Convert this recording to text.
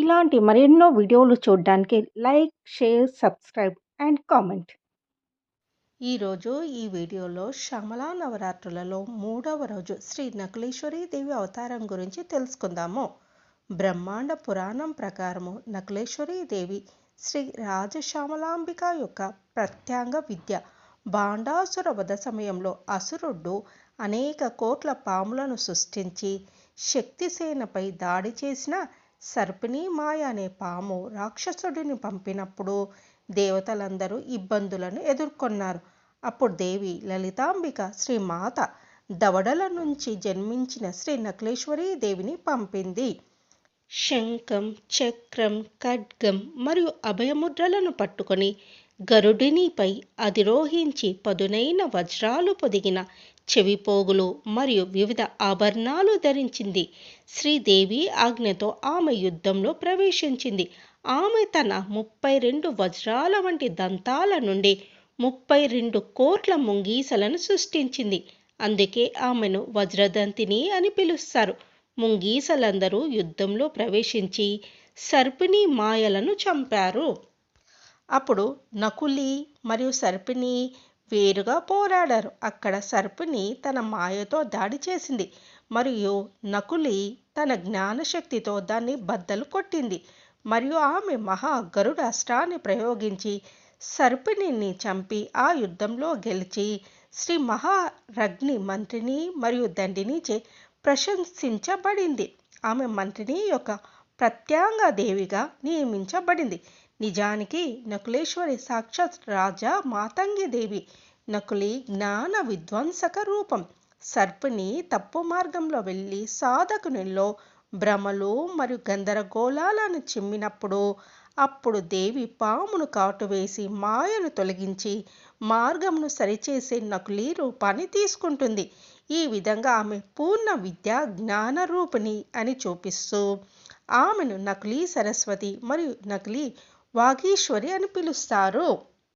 ఇలాంటి మరెన్నో వీడియోలు చూడడానికి like, share, subscribe and comment. ఈరోజు ఈ వీడియోలో శ్యామలా నవరాత్రులలో మూడవ రోజు శ్రీ నకులేశ్వరీ దేవి అవతారం గురించి తెలుసుకుందాము. బ్రహ్మాండ పురాణం ప్రకారము నకులేశ్వరీ దేవి శ్రీ రాజశ్యామలాంబిక యొక్క ప్రత్యాంగ విద్య. బాండాసుర వధ సమయంలో అసురుడు అనేక కోట్ల పాములను సృష్టించి శక్తిసేనపై దాడి చేసిన సర్పిణి మాయ అనే పాము రాక్షసుడిని పంపినప్పుడు దేవతలందరూ ఇబ్బందులను ఎదుర్కొన్నారు. అప్పుడు దేవి లలితాంబిక శ్రీమాత దవడల నుంచి జన్మించిన శ్రీ నకులేశ్వరీ దేవిని పంపింది. శంఖం, చక్రం, ఖడ్గం మరియు అభయముద్రలను పట్టుకొని గరుడినిపై అధిరోహించి పదునైన వజ్రాలు పొదిగిన చెవిపోగులు మరియు వివిధ ఆభరణాలు ధరించింది. శ్రీదేవి ఆజ్ఞతో ఆమె యుద్ధంలో ప్రవేశించింది. ఆమె తన ముప్పై రెండు వజ్రాల వంటి దంతాల నుండి ముప్పై రెండు కోట్ల ముంగీసలను సృష్టించింది. అందుకే ఆమెను వజ్రదంతిని అని పిలుస్తారు. ముంగీసలందరూ యుద్ధంలో ప్రవేశించి సర్పిణి మాయలను చంపారు. అప్పుడు నకులి మరియు సర్పిణి వేరుగా పోరాడారు. అక్కడ సర్పిణి తన మాయతో దాడి చేసింది మరియు నకులి తన జ్ఞానశక్తితో దాన్ని బద్దలు కొట్టింది మరియు ఆమె మహా గరుడ గరుడాస్త్రాన్ని ప్రయోగించి సర్పిణిని చంపి ఆ యుద్ధంలో గెలిచి శ్రీ మహారగ్ని మంత్రిని మరియు దండిని చే ప్రశంసించబడింది. ఆమె మంత్రిని యొక్క ప్రత్యాంగ దేవిగా నియమించబడింది. నిజానికి నకులేశ్వరి సాక్షాత్ రాజా మాతంగిదేవి నకులి జ్ఞాన విధ్వంసక రూపం. సర్పిణి తప్పు మార్గంలో వెళ్ళి సాధకునిలో భ్రమలు మరియు గందరగోళాలను చిమ్మినప్పుడు అప్పుడు దేవి పామును కాటువేసి మాయను తొలగించి మార్గమును సరిచేసే నకులి రూపాన్ని తీసుకుంటుంది. ఈ విధంగా ఆమె పూర్ణ విద్యా జ్ఞాన రూపిణి అని చూపిస్తూ ఆమెను నకులి సరస్వతి మరియు నకులి వాగీశ్వరి అని పిలుస్తారు.